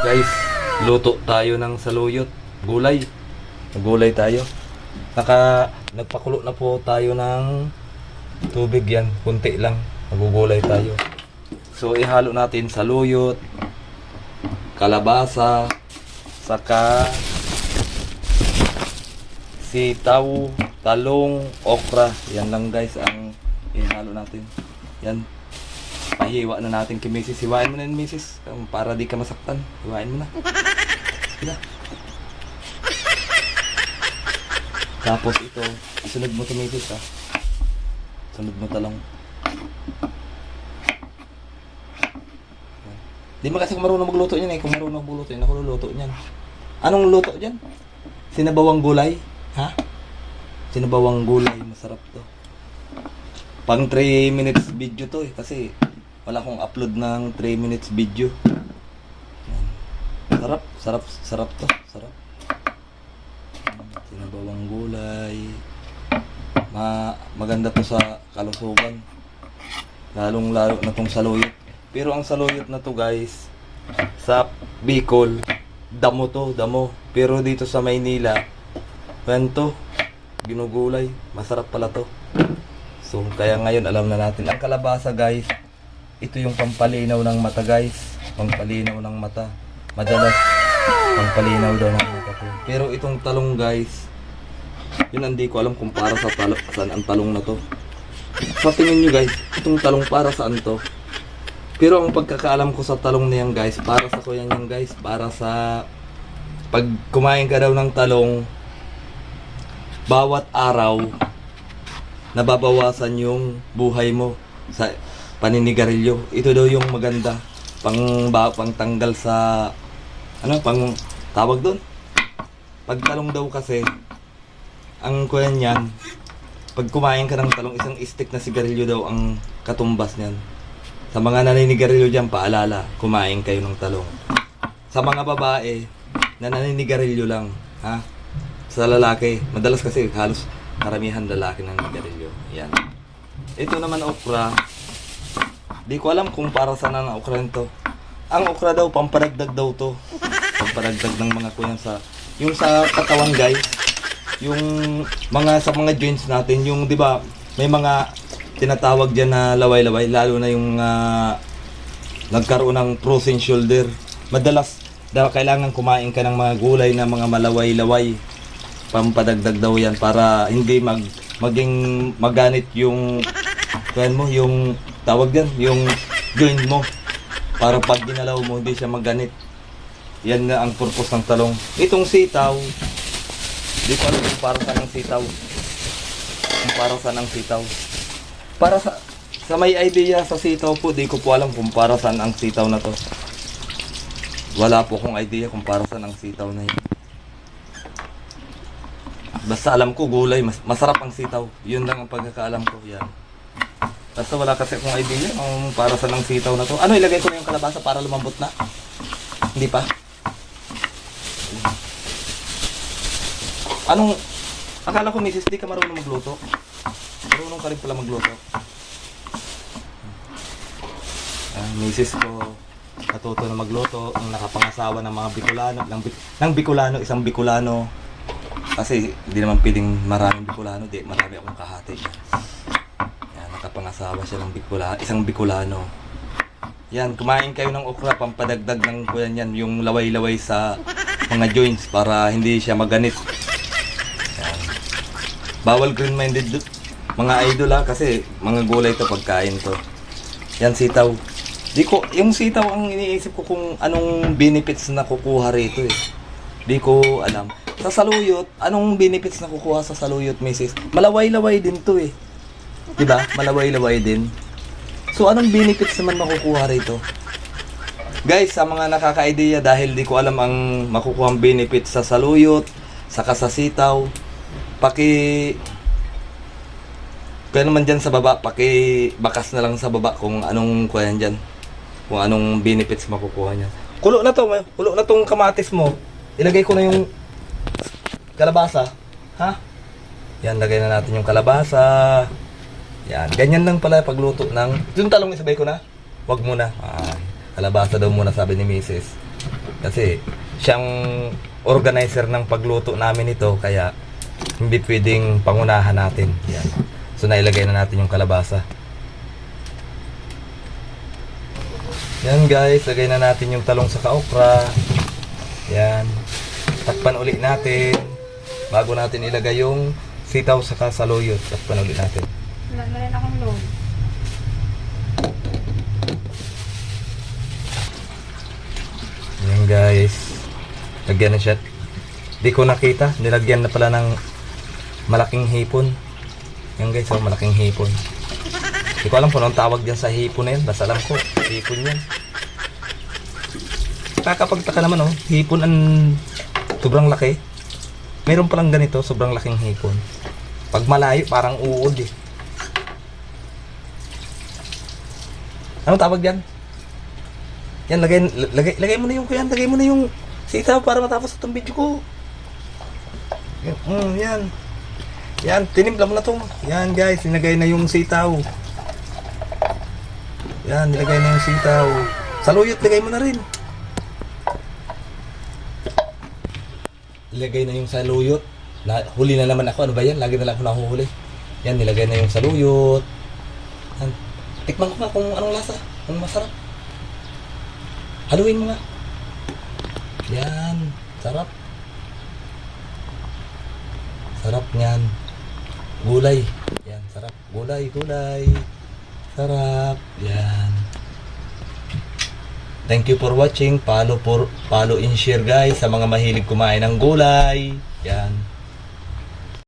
Guys, luto tayo ng saluyot. Gulay. Gulay tayo. Naka, nagpakulo na po tayo ng tubig yan. Kunti lang. Magugulay tayo. So, ihalo natin saluyot, kalabasa, saka sitaw, talong, okra. Yan lang guys ang ihalo natin. Yan. Pahiwa na natin kay Mrs. Hiwain mo na yun, Mrs. Um, Para di ka masaktan. Hiwain mo na. Sila. Tapos ito, isunod mo to Mrs. ha. Sunod mo talong. Di ba kasi kung marunong magluto niyan eh. Kung marunong magluto yan, ako luluto niyan. Anong luto diyan? Sinabawang gulay? Ha? Sinabawang gulay. Masarap to. Pang 3 minutes video to eh. Kasi wala akong upload ng 3 minutes video. Sarap. Sarap. Sarap to. Sarap. Sinabawang gulay. Ma maganda to sa kalusugan. Lalong lalo na tong saluyot. Pero ang saluyot na to guys, sa Bicol, damo to, damo. Pero dito sa Maynila, ganito, ginugulay. Masarap pala to. So, kaya ngayon alam na natin. Ang kalabasa guys, ito yung pampalinaw ng mata guys. Pampalinaw ng mata. Madalas, pampalinaw daw ng mata ko. Pero itong talong guys, yun hindi ko alam kung para sa talo, saan ang talong na to. Sa tingin nyo guys, itong talong para saan to? Pero ang pagkakaalam ko sa talong na yan guys, para sa kuya yan guys, para sa pag kumain ka daw ng talong, bawat araw, nababawasan yung buhay mo sa paninigarilyo. Ito daw yung maganda pang ba, pang tanggal sa ano pang tawag doon. Pagtalong daw kasi ang kuya niyan pag kumain ka ng talong isang stick na sigarilyo daw ang katumbas niyan. Sa mga naninigarilyo diyan paalala, kumain kayo ng talong. Sa mga babae na naninigarilyo lang, ha? Sa lalaki, madalas kasi halos karamihan lalaki ng nigarilyo. Yan. Ito naman okra. Di ko alam kung para saan ang okra nito. Ang okra daw, pamparagdag daw to. Pamparagdag ng mga kuyan sa... Yung sa katawan guys, yung mga sa mga joints natin, yung 'di ba, may mga tinatawag diyan na laway-laway lalo na yung ah, nagkaroon ng frozen shoulder. Madalas daw kailangan kumain ka ng mga gulay na mga malaway-laway. Pampadagdag daw 'yan para hindi mag maging maganit yung kuyan mo, yung tawag diyan, yung joint mo. Para pag ginalaw mo hindi siya maganit. Yan na ang purpose ng talong. Itong sitaw, Di ko alam para saan ang sitaw. Kung para saan ang sitaw. Para sa sa may idea sa sitaw po, di ko po alam kung para saan ang sitaw na to. Wala po akong idea kung para saan ang sitaw na yun. Basta alam ko gulay, mas, masarap ang sitaw. Yun lang ang pagkakaalam ko. Yan. Basta wala kasi akong idea kung para saan ang sitaw na to. Ano, ilagay ko na yung kalabasa para lumambot na? Hindi pa? Anong, akala ko misis, di ka marunong magluto. Marunong ka rin pala magluto. Ah, misis ko, natuto na magluto, ang nakapangasawa ng mga Bicolano, ng, ng Bicolano, isang Bicolano. Kasi hindi naman pwedeng maraming Bicolano, di, marami akong kahati. Nakapangasawa siya ng Bicolano, isang Bicolano. Yan, kumain kayo ng okra, pampadagdag ng kuyan yan, yung laway-laway sa mga joints para hindi siya maganit. Yan. Bawal green-minded mga idol ha, kasi mga gulay to pagkain to. Yan sitaw. Di ko, yung sitaw ang iniisip ko kung anong benefits na kukuha rito eh. Di ko alam. Sa saluyot, anong benefits na kukuha sa saluyot, Mrs.? Malaway-laway din to eh. Di ba? Malaway-laway din. So, anong benefits naman makukuha rito? Guys, sa mga nakaka-idea dahil di ko alam ang makukuha benefits sa saluyot, sa sitaw, paki kaya naman dyan sa baba, paki bakas na lang sa baba kung anong kuya dyan. Kung anong benefits makukuha niya. Kulo na to, kulo na tong kamatis mo. Ilagay ko na yung kalabasa. Ha? Yan, lagay na natin yung kalabasa. Yan, ganyan lang pala pagluto ng... Yung talong isabay ko na? Wag muna. Ah, kalabasa daw muna sabi ni Mrs. Kasi siyang organizer ng pagluto namin ito kaya hindi pwedeng pangunahan natin. Yan. So nailagay na natin yung kalabasa. Yan guys, lagay na natin yung talong sa kaokra. Yan. Takpan ulit natin. Bago natin ilagay yung sitaw sa kasaluyot. Takpan ulit natin. Wala na rin akong load. Yan guys. Lagyan na siya. Di ko nakita. Nilagyan na pala ng malaking hipon. Yan guys, oh, malaking hipon. Di ko alam kung anong tawag dyan sa hipon na yan. Basta alam ko, hipon yan. Kakapagtaka naman oh, hipon ang sobrang laki. Meron palang ganito, sobrang laking hipon. Pag malayo, parang uod eh. Anong tawag dyan? Yan, lagay, lagay, lagay mo na yung kuyan, lagay mo na yung sitaw para matapos itong video ko. Yan, mm, yan. Yan, tinimpla mo na to. Yan guys, nilagay na yung sitaw. Yan, nilagay na yung sitaw. Saluyot, lagay mo na rin. Ilagay na yung saluyot. Na, huli na naman ako. Ano ba yan? Lagi na lang ako nahuhuli. Yan, nilagay na yung saluyot. Yan. Tikman ko nga kung anong lasa. Kung masarap. Haluin mo nga. Yan. Sarap. Sarap niyan. Gulay. Yan, sarap. Gulay, gulay. Sarap. Yan. Thank you for watching. Follow, for, follow and share guys sa mga mahilig kumain ng gulay. Yan.